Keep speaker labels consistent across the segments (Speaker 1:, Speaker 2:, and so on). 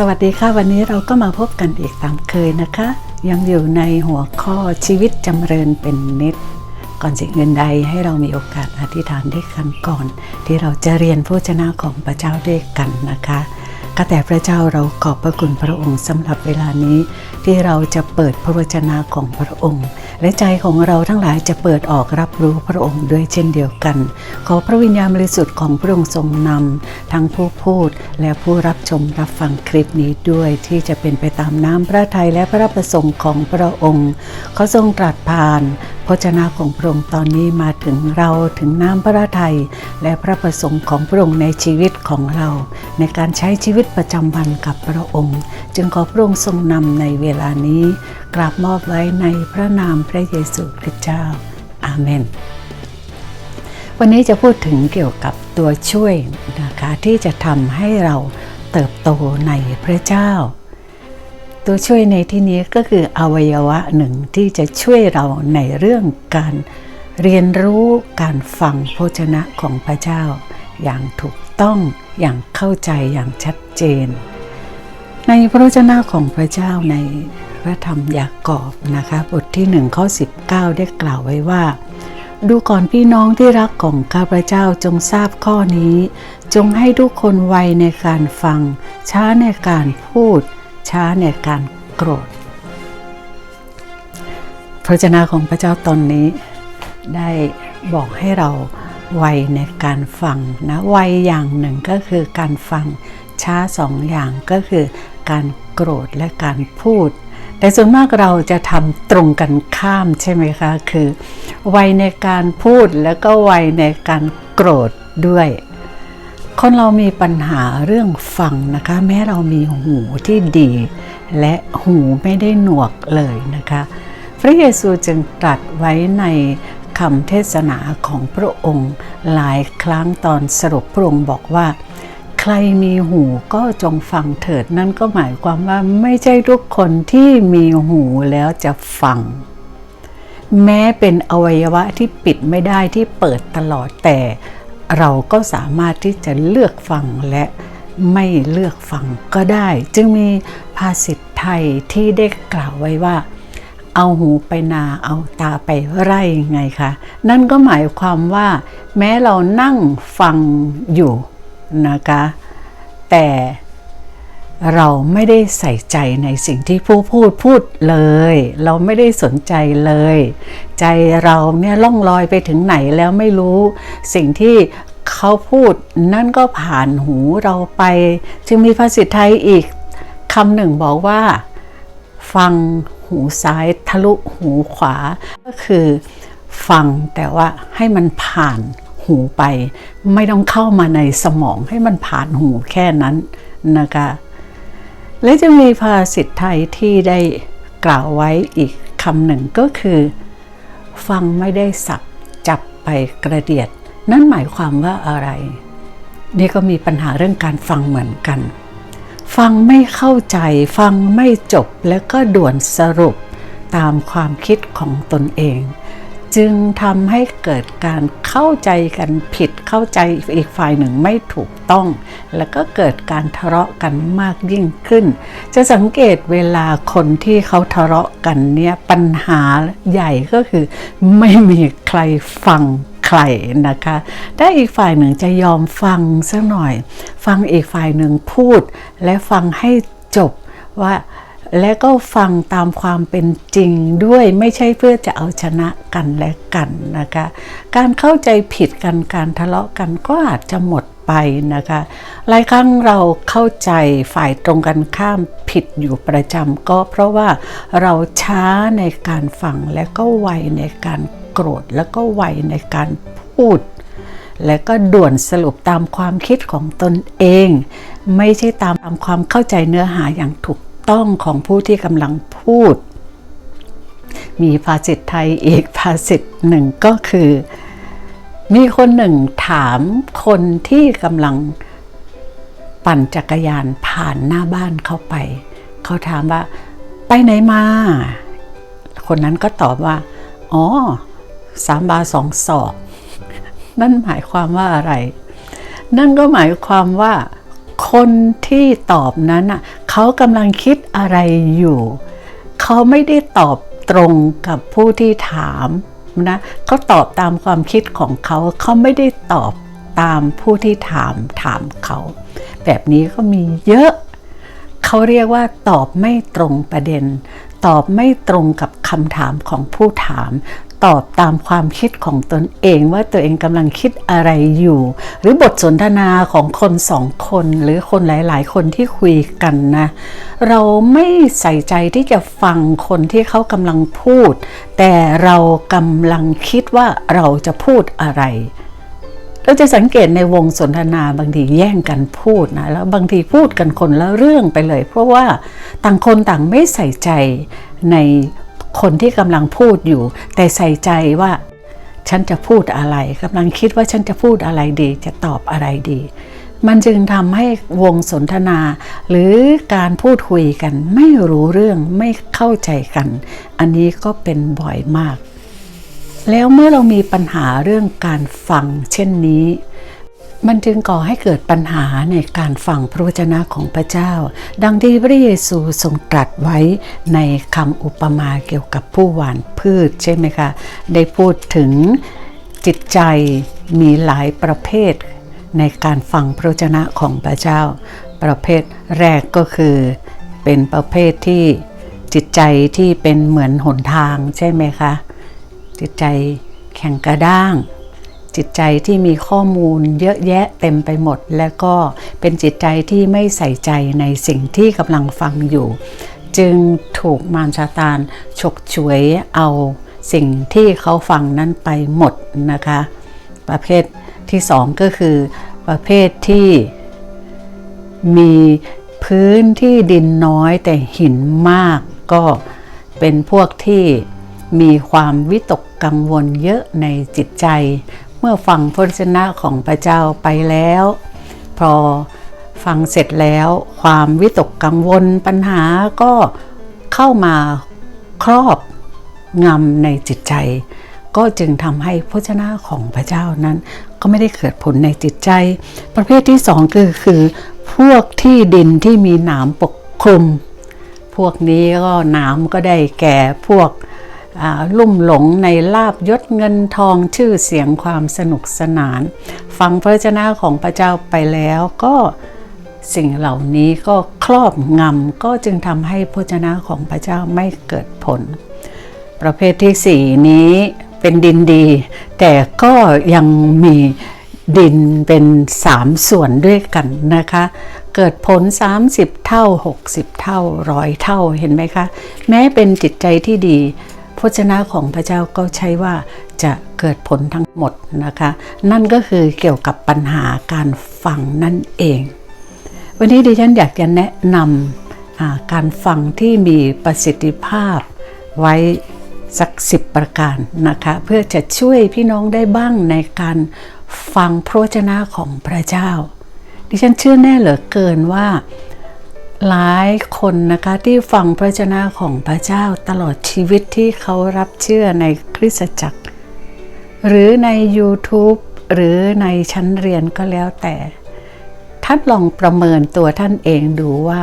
Speaker 1: สวัสดีค่ะวันนี้เราก็มาพบกันอีกตามเคยนะคะ ยังอยู่ในหัวข้อชีวิตจำเริญเป็นนิด ก่อนสิ่งอื่นใดให้เรามีโอกาสอธิษฐานด้วยกันก่อน ที่เราจะเรียนพระวจนะของพระเจ้าด้วยกันนะคะ ก็แต่พระเจ้าเราขอบพระคุณพระองค์สำหรับเวลานี้ ที่เราจะเปิดพระวจนะของพระองค์ และใจของเราทั้งหลายจะเปิดออกรับรู้พระองค์ด้วยเช่นเดียวกัน ขอพระวิญญาณบริสุทธิ์ของพระองค์ทรงนำทั้งผู้พูดและผู้รับชมรับฟังคลิปนี้ด้วยที่จะเป็นไปตามน้ำพระทัยและพระประสงค์ของพระองค์เขาทรงตรัสผ่าน พระวจนะของพระองค์ตอนนี้มาถึงเราถึงน้ำพระทัยและพระประสงค์ของพระองค์ในชีวิตของเรา ในการใช้ชีวิตประจำวันกับพระองค์ จึงขอพระองค์ทรงนำในเวลานี้ กราบมอบไว้ในพระนามพระเยซูคริสต์เจ้า อาเมน วันนี้จะพูดถึงเกี่ยวกับตัวช่วยนะคะที่จะทำให้เราเติบโตในพระเจ้า ตัวช่วยในที่นี้ก็คืออวัยวะหนึ่งที่จะช่วยเราในเรื่องการเรียนรู้การฟังพระชนะของพระเจ้า อย่างถูกต้องอย่างเข้าใจอย่างชัดเจน ในพระวจนะของพระเจ้าในพระธรรมยากอบนะคะบทที่1ข้อ19 ได้กล่าวไว้ว่า ดูก่อนพี่น้องที่รักของข้าพระเจ้าจงทราบข้อนี้ จงให้ทุกคนไวในการฟัง ช้าในการพูด ช้าในการโกรธ พระเจนาของพระเจ้าตอนนี้ได้บอกให้เราไวในการฟังนะไวอย่างหนึ่งก็คือการฟังช้าสองอย่างก็คือการโกรธและการพูด แต่ส่วนมากเราจะทำตรงกันข้ามใช่ไหมคะ คือไวในการพูดแล้วก็ไวในการโกรธด้วย คนเรามีปัญหาเรื่องฟังนะคะ แม้เรามีหูที่ดี และหูไม่ได้หนวกเลยนะคะ พระเยซูจึงตรัสไว้ในคำเทศนาของพระองค์หลายครั้งตอนสรุปพระองค์บอกว่า ใครมีหูก็จงฟังเถิดนั่นก็หมายความว่าไม่ใช่ทุกคนที่มีหูแล้วจะฟัง แม้เป็นอวัยวะที่ปิดไม่ได้ที่เปิดตลอดแต่ เราก็สามารถที่จะเลือกฟังและไม่เลือกฟังก็ได้ จึงมีภาษิตไทยที่ได้กล่าวไว้ว่า เอาหูไปนาเอาตาไปไร่ไงคะนั่นก็หมายความว่า แม้เรานั่งฟังอยู่นะคะ แต่ เราไม่ได้ใส่ใจในสิ่งที่ผู้พูดพูดเลย เราไม่ได้สนใจเลย ใจเราเนี่ยล่องลอยไปถึงไหนแล้วไม่รู้ สิ่งที่เขาพูดนั่นก็ผ่านหูเราไป จึงมีภาษิตไทยอีกคำหนึ่งบอกว่า ฟังหูซ้ายทะลุหูขวา ก็คือ ฟังแต่ว่าให้มันผ่านหูไป ไม่ต้องเข้ามาในสมองให้มันผ่านหูแค่นั้นนะคะ และจะมีภาษิตไทยที่ได้กล่าวไว้อีกคำหนึ่งก็คือ ฟังไม่ได้สับจับไปกระเดียด นั่นหมายความว่าอะไร นี่ก็มีปัญหาเรื่องการฟังเหมือนกัน ฟังไม่เข้าใจฟังไม่จบแล้วก็ด่วนสรุปตามความคิดของตนเอง จึงทำให้เกิดการเข้าใจกันผิดเข้าใจอีกฝ่ายหนึ่งไม่ถูกต้อง แล้วก็เกิดการทะเลาะกันมากยิ่งขึ้น จะสังเกตเวลาคนที่เขาทะเลาะกันเนี่ยปัญหาใหญ่ก็คือ ไม่มีใครฟังใครนะคะถ้าอีกฝ่ายหนึ่งจะยอมฟังสักหน่อย ฟังอีกฝ่ายหนึ่งพูด และฟังให้จบว่า และก็ฟังตามความเป็นจริงด้วยไม่ใช่เพื่อจะเอาชนะกันและกันนะคะ การเข้าใจผิดกันการทะเลาะกันก็อาจจะหมดไปนะคะ หลายครั้งเราเข้าใจฝ่ายตรงกันข้ามผิดอยู่ประจำก็เพราะว่าเราช้าในการฟังและก็ไวในการโกรธแล้วก็ไวในการพูดและก็ด่วนสรุปตามความคิดของตนเอง ไม่ใช่ตามตามความเข้าใจเนื้อหาอย่างถูก ต้องของผู้ที่กำลังพูด มีภาษิตไทยอีกภาษิตหนึ่งก็คือ มีคนหนึ่งถามคนที่กำลังปั่นจักรยานผ่านหน้าบ้านเข้าไป เขาถามว่า ไปไหนมา คนนั้นก็ตอบว่า อ๋อสามบาสองศอก นั่นหมายความว่าอะไร นั่นก็หมายความว่า คนที่ตอบนั้นน่ะ เขากำลังคิดอะไรอยู่ เขาไม่ได้ตอบตรงกับผู้ที่ถามนะเขาตอบตามความคิดของเขา เขาไม่ได้ตอบตามผู้ที่ถามถามเขา แบบนี้ก็มีเยอะ เขาเรียกว่าตอบไม่ตรงประเด็น ตอบไม่ตรงกับคำถามของผู้ถาม ตอบตามความคิดของตนเองว่าตัวเองกำลังคิดอะไรอยู่ หรือบทสนทนาของคนสองคนหรือคนหลาย ๆ คนที่คุยกันนะ เราไม่ใส่ใจที่จะฟังคนที่เขากำลังพูด แต่เรากำลังคิดว่าเราจะพูดอะไรเราจะสังเกตในวงสนทนาบางทีแย่งกันพูดนะแล้วบางทีพูดกันคนละเรื่องไปเลย เพราะว่าต่างคนต่างไม่ใส่ใจใน คนที่กำลังพูดอยู่ แต่ใส่ใจว่า ฉันจะพูดอะไรกำลังคิดว่าฉันจะพูดอะไรดี จะตอบอะไรดี มันจึงทำให้วงสนทนา หรือการพูดคุยกัน ไม่รู้เรื่องไม่เข้าใจกัน อันนี้ก็เป็นบ่อยมาก แล้วเมื่อเรามีปัญหาเรื่องการฟังเช่นนี้ มันจึงก่อให้เกิดปัญหาในการฟังพระวจนะของพระเจ้า ดังที่พระเยซูทรงตรัสไว้ในคำอุปมาเกี่ยวกับผู้หว่านพืชใช่ไหมคะ ได้พูดถึงจิตใจมีหลายประเภทในการฟังพระวจนะของพระเจ้า ประเภทแรกก็คือเป็นประเภทที่จิตใจที่เป็นเหมือนหนทางใช่ไหมคะ จิตใจแข็งกระด้าง จิตใจที่มีข้อมูลเยอะแยะเต็มไปหมด และก็เป็นจิตใจที่ไม่ใส่ใจในสิ่งที่กำลังฟังอยู่ จึงถูกมารซาตานฉกฉวยเอาสิ่งที่เขาฟังนั้นไปหมดนะคะ ประเภทที่สองก็คือ ประเภทที่มีพื้นที่ดินน้อยแต่หินมากก็เป็นพวกที่มีความวิตกกังวลเยอะในจิตใจ เมื่อฟังพระวจนะของพระเจ้าไปแล้ว พอฟังเสร็จแล้ว ความวิตกกังวลปัญหาก็เข้ามาครอบงำในจิตใจ ก็จึงทำให้พระเจ้าของพระเจ้านั้น ก็ไม่ได้เกิดผลในจิตใจ ประเภทที่สองคือคือพวกที่ดินที่มีหนามปกคลุม พวกนี้ก็หนามก็ได้แก่พวก ลุ่มหลงในลาบยศเงินทองชื่อเสียงความสนุกสนาน ฟังพระเจ้าของพระเจ้าไปแล้วก็สิ่งเหล่านี้ก็ครอบงำก็จึงทำให้พระเจ้าของพระเจ้าไม่เกิดผล ประเภทที่สี่นี้เป็นดินดี แต่ก็ยังมีดินเป็นสามส่วนด้วยกันนะคะ เกิดผล 30 เท่า 60 เท่าร้อยเท่าเห็นไหมคะ แม้เป็นจิตใจที่ดี พระเจ้าของพระเจ้าก็ใช้ว่าจะเกิดผลทั้งหมดนะคะ นั่นก็คือเกี่ยวกับปัญหาการฟังนั่นเอง วันนี้ดิฉันอยากจะแนะนำการฟังที่มีประสิทธิภาพไว้สักสิบประการนะคะ เพื่อจะช่วยพี่น้องได้บ้างในการฟังพระวจนะของพระเจ้า ดิฉันเชื่อแน่เหลือเกินว่า หลายคนนะคะที่ฟังพระเจ้าของพระเจ้าตลอดชีวิตที่เขารับเชื่อในคริสตจักร หรือใน YouTube หรือในชั้นเรียนก็แล้วแต่ ท่านลองประเมินตัวท่านเองดูว่า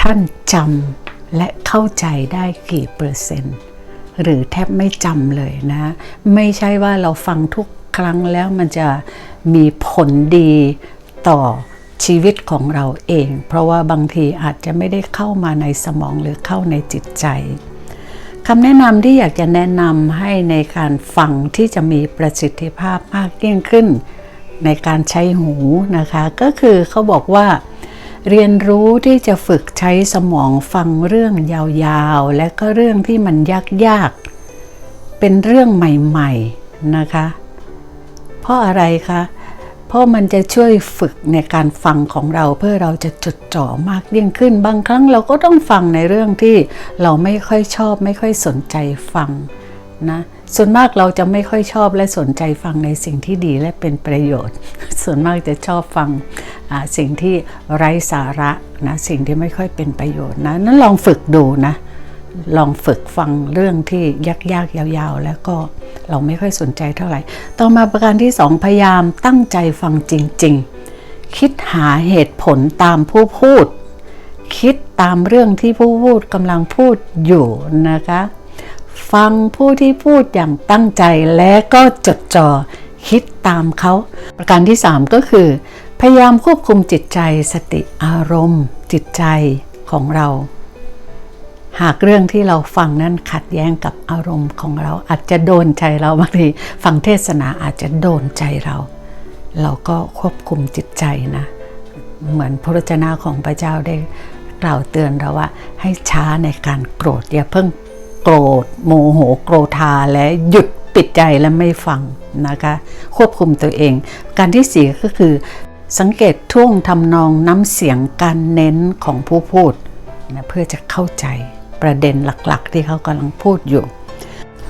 Speaker 1: ท่านจำและเข้าใจได้กี่เปอร์เซ็นต์ หรือแทบไม่จำเลยนะ ไม่ใช่ว่าเราฟังทุกครั้งแล้วมันจะมีผลดีต่อ ชีวิตของเราเอง เพราะว่าบางทีอาจจะไม่ได้เข้ามาในสมองหรือเข้าในจิตใจคำแนะนำที่อยากจะแนะนำให้ในการฟังที่จะมีประสิทธิภาพมากยิ่งขึ้น ในการใช้หูนะคะ ก็คือเขาบอกว่า เรียนรู้ที่จะฝึกใช้สมองฟังเรื่องยาวๆ และก็เรื่องที่มันยากๆ เป็นเรื่องใหม่ๆนะคะ เพราะอะไรคะ เพราะมันจะช่วยฝึกในการฟังของเราเพื่อเราจะจดจ่อมากยิ่งขึ้น บางครั้งเราก็ต้องฟังในเรื่องที่เราไม่ค่อยชอบ ไม่ค่อยสนใจฟังนะส่วนมากเราจะไม่ค่อยชอบและสนใจฟังในสิ่งที่ดีและเป็นประโยชน์ ส่วนมากจะชอบฟังสิ่งที่ไร้สาระนะสิ่งที่ไม่ค่อยเป็นประโยชน์นะนั้นลองฝึกดูนะ ลองฝึกฟังเรื่องที่ยากๆยาวๆ แล้วก็เราไม่ค่อยสนใจเท่าไหร่ ต่อมาประการที่สองพยายามตั้งใจฟังจริง ๆ คิดหาเหตุผลตามผู้พูด คิดตามเรื่องที่ผู้พูดกำลังพูดอยู่นะคะ ฟังผู้ที่พูดอย่างตั้งใจและก็จดจ่อคิดตามเขา ประการที่ 3 ก็คือ พยายามควบคุมจิตใจสติอารมณ์ จิตใจของเรา หากเรื่องที่เราฟังนั้นขัดแย้งกับอารมณ์ของเราอาจจะโดนใจเราบางทีฟังเทศนาอาจจะโดนใจเรา เราก็ควบคุมจิตใจนะ เหมือนพระวจนะของพระเจ้าได้กล่าวเตือนเราว่า ให้ช้าในการโกรธอย่าเพิ่งโกรธโมโหโกรธาและหยุดปิดใจและไม่ฟังนะคะ ควบคุมตัวเอง การที่สี่ก็คือสังเกตท่วงทำนองน้ำเสียงการเน้นของผู้พูดนะเพื่อจะเข้าใจ ประเด็นหลักๆ ที่เขากำลังพูดอยู่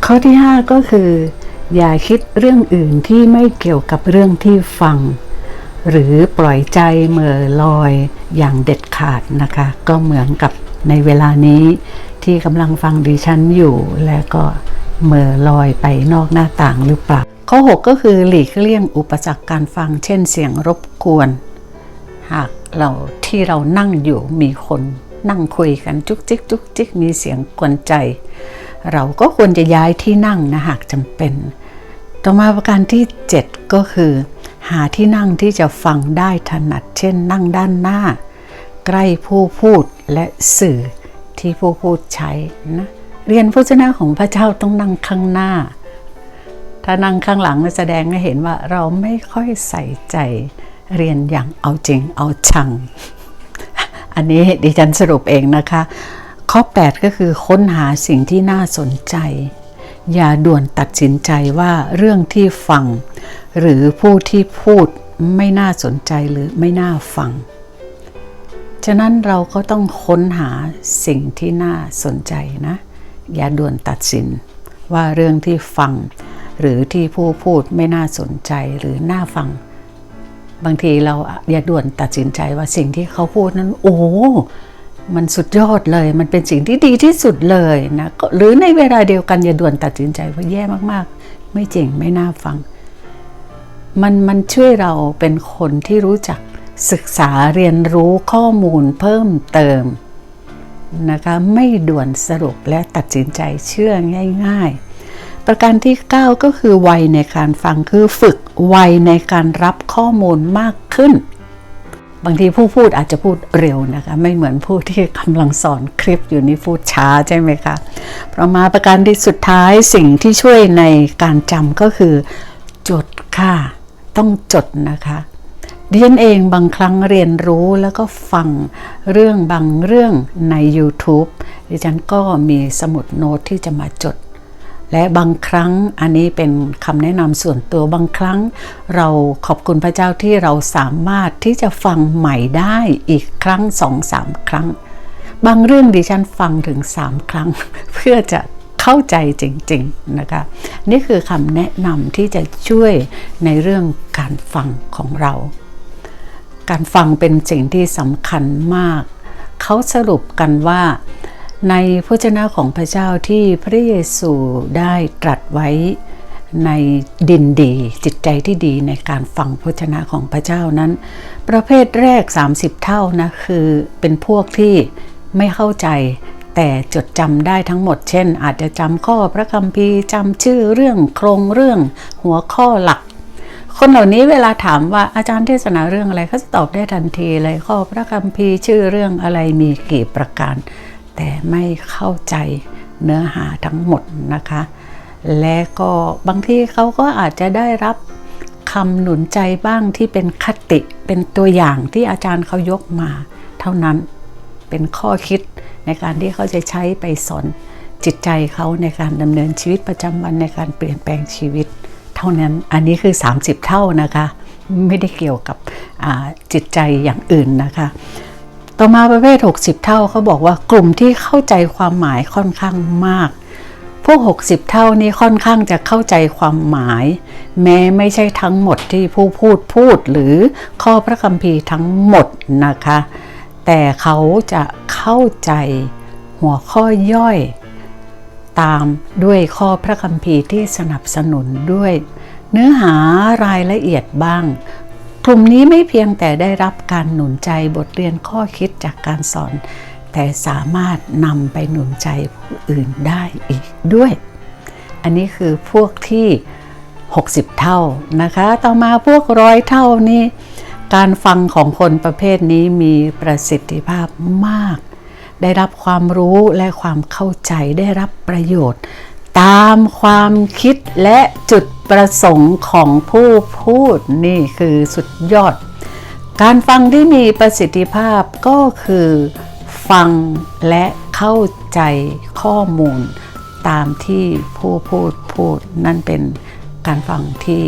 Speaker 1: ข้อที่ 5 ก็คือ อย่าคิดเรื่องอื่นที่ไม่เกี่ยวกับเรื่องที่ฟัง หรือปล่อยใจเหม่อลอยอย่างเด็ดขาดนะคะ ก็เหมือนกับในเวลานี้ที่กำลังฟังดิฉันอยู่ และก็เหม่อลอยไปนอกหน้าต่างหรือเปล่า ข้อ 6 ก็คือหลีกเลี่ยงอุปสรรคการฟัง เช่นเสียงรบกวน หากเราที่เรานั่งอยู่มีคน นั่งคุยกันจุกจิกจุกจิกมีเสียงกวนใจ เราก็ควรจะย้ายที่นั่งนะหากจำเป็น ต่อมาประการที่ 7 ก็คือ หาที่นั่งที่จะฟังได้ถนัด เช่น นั่งด้านหน้า ใกล้ผู้พูดและสื่อที่ผู้พูดใช้นะเรียนพระเจ้าของพระเจ้าต้องนั่งข้างหน้า ถ้านั่งข้างหลังแสดงให้เห็นว่าเราไม่ค่อยใส่ใจเรียนอย่างเอาจริงเอาชัง อันนี้ดิฉันสรุปเองนะคะ ข้อ 8 ก็คือค้นหาสิ่งที่น่าสนใจ อย่าด่วนตัดสินใจว่าเรื่องที่ฟัง หรือผู้ที่พูดไม่น่าสนใจหรือไม่น่าฟัง ฉะนั้นเราก็ต้องค้นหาสิ่งที่น่าสนใจนะ อย่าด่วนตัดสินว่าเรื่องที่ฟัง หรือที่ผู้พูดไม่น่าสนใจหรือน่าฟัง บางทีเราอย่าด่วนตัดสินใจว่าสิ่งที่เขาพูดนั้น โอ้มันสุดยอดเลย มันเป็นสิ่งที่ดีที่สุดเลยนะก็หรือในเวลาเดียวกันอย่าด่วนตัดสินใจว่าแย่มากๆ ไม่จริงไม่น่าฟัง มันมันช่วยเราเป็นคนที่รู้จักศึกษาเรียนรู้ข้อมูลเพิ่มเติมนะคะไม่ด่วนสรุปและตัดสินใจเชื่อง่าย ๆ ประการที่ 9 ก็คือวัยในการฟังคือฝึกวัยในการรับข้อมูลมากขึ้น บางทีผู้พูดอาจจะพูดเร็วนะคะ ไม่เหมือนผู้ที่กำลังสอนคลิปอยู่นี่พูดช้าใช่ไหมคะประมาประการที่สุดท้ายสิ่งที่ช่วยในการจำก็คือจดค่ะ ต้องจดนะคะดิฉันเองบางครั้งเรียนรู้แล้วก็ฟังเรื่องบางเรื่องใน YouTube ดิฉันก็มีสมุดโน้ตที่จะมาจด และบางครั้งอันนี้เป็นคำแนะนำส่วนตัวบางครั้ง เราขอบคุณพระเจ้าที่เราสามารถที่จะฟังใหม่ได้อีกครั้งสองสามครั้ง บางเรื่องดิฉันฟังถึงสามครั้ง เพื่อจะเข้าใจจริงๆนะคะนี่คือคำแนะนำที่จะช่วยในเรื่องการฟังของเรา การฟังเป็นสิ่งที่สำคัญมาก เขาสรุปกันว่า ในพระเจ้าของพระเจ้าที่พระเยซูได้ตรัสไว้ในดินดีจิตใจที่ดีในการฟังพระเจ้าของพระเจ้านั้น ประเภทแรก 30 เท่านะคือเป็นพวกที่ไม่เข้าใจแต่จดจำได้ทั้งหมด เช่น อาจจะจำข้อพระคัมภีร์จำชื่อเรื่องโครงเรื่องหัวข้อหลัก คนเหล่านี้เวลาถามว่าอาจารย์เทศนาเรื่องอะไรเขาจะตอบได้ทันทีเลยข้อพระคัมภีร์ชื่อเรื่องอะไรมีกี่ประการ แต่ไม่เข้าใจเนื้อหาทั้งหมดนะคะ และก็บางทีเขาก็อาจจะได้รับคำหนุนใจบ้างที่เป็นคติเป็นตัวอย่างที่อาจารย์เขายกมา เท่านั้นเป็นข้อคิดในการที่เขาจะใช้ไปสอนจิตใจเขาในการดำเนินชีวิตประจำวันในการเปลี่ยนแปลงชีวิต เท่านั้นอันนี้คือ 30 เท่านะคะ ไม่ได้เกี่ยวกับจิตใจอย่างอื่นนะคะ ต่อมาประเภท 60 เท่าเขาบอกว่ากลุ่มที่เข้าใจความหมายค่อนข้างมาก พวก 60 เท่านี้ค่อนข้างจะเข้าใจความหมาย แม้ไม่ใช่ทั้งหมดที่ผู้พูดพูดหรือข้อพระคัมภีร์ทั้งหมดนะคะ แต่เขาจะเข้าใจหัวข้อย่อย ตามด้วยข้อพระคัมภีร์ที่สนับสนุนด้วย เนื้อหารายละเอียดบ้าง ลุ่มนี้ไม่เพียงแต่ได้รับการหนุนใจบทเรียนข้อคิดจากการสอน แต่สามารถนำไปหนุนใจผู้อื่นได้อีกด้วย อันนี้คือพวกที่ 60 เท่านะคะ ต่อมาพวกร้อยเท่านี้ การฟังของคนประเภทนี้มีประสิทธิภาพมาก ได้รับความรู้และความเข้าใจได้รับประโยชน์ ตามความคิดและจุด ประสงค์ของผู้พูดนี่คือสุดยอด การฟังที่มีประสิทธิภาพก็คือ ฟังและเข้าใจข้อมูล ตามที่ผู้พูดพูด นั่นเป็นการฟังที่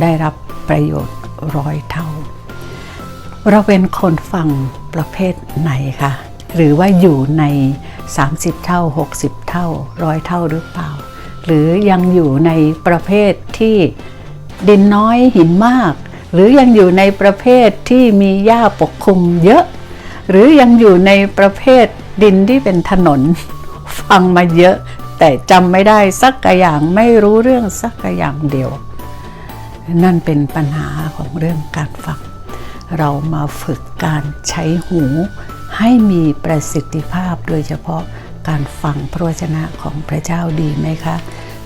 Speaker 1: ได้รับประโยชน์ร้อยเท่า เราเป็นคนฟังประเภทไหนคะหรือว่าอยู่ใน 30 เท่า 60 เท่าร้อยเท่าหรือเปล่า หรือยังอยู่ในประเภทที่ดินน้อยหินมาก หรือยังอยู่ในประเภทที่มีหญ้าปกคลุมเยอะ หรือยังอยู่ในประเภทดินที่เป็นถนน ฟังมาเยอะ แต่จำไม่ได้สักกอย่างไม่รู้เรื่องสักอย่างเดียว นั่นเป็นปัญหาของเรื่องการฟัง เรามาฝึกการใช้หูให้มีประสิทธิภาพโดยเฉพาะ การฟังพระวจนะของพระเจ้าดีไหมคะ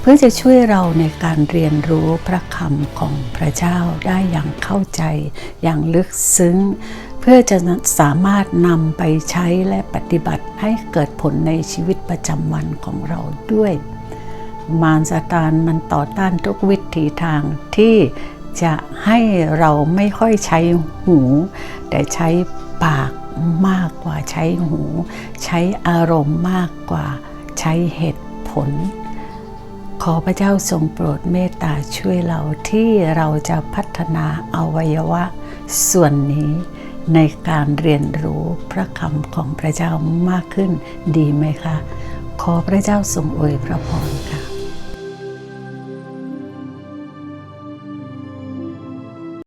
Speaker 1: เพื่อจะช่วยเราในการเรียนรู้พระคำของพระเจ้าได้อย่างเข้าใจ อย่างลึกซึ้ง เพื่อจะสามารถนำไปใช้และปฏิบัติให้เกิดผลในชีวิตประจำวันของเราด้วย มารซาตานมันต่อต้านทุกวิถีทางที่จะให้เราไม่ค่อยใช้หู แต่ใช้ปาก มากกว่าใช้หู ใช้อารมณ์มากกว่าใช้เหตุผล ขอพระเจ้าทรงโปรดเมตตาช่วยเราที่เราจะพัฒนาอวัยวะ ส่วนนี้ในการเรียนรู้พระคำของพระเจ้ามากขึ้นดีไหมคะ ขอพระเจ้าทรงอวยพระพร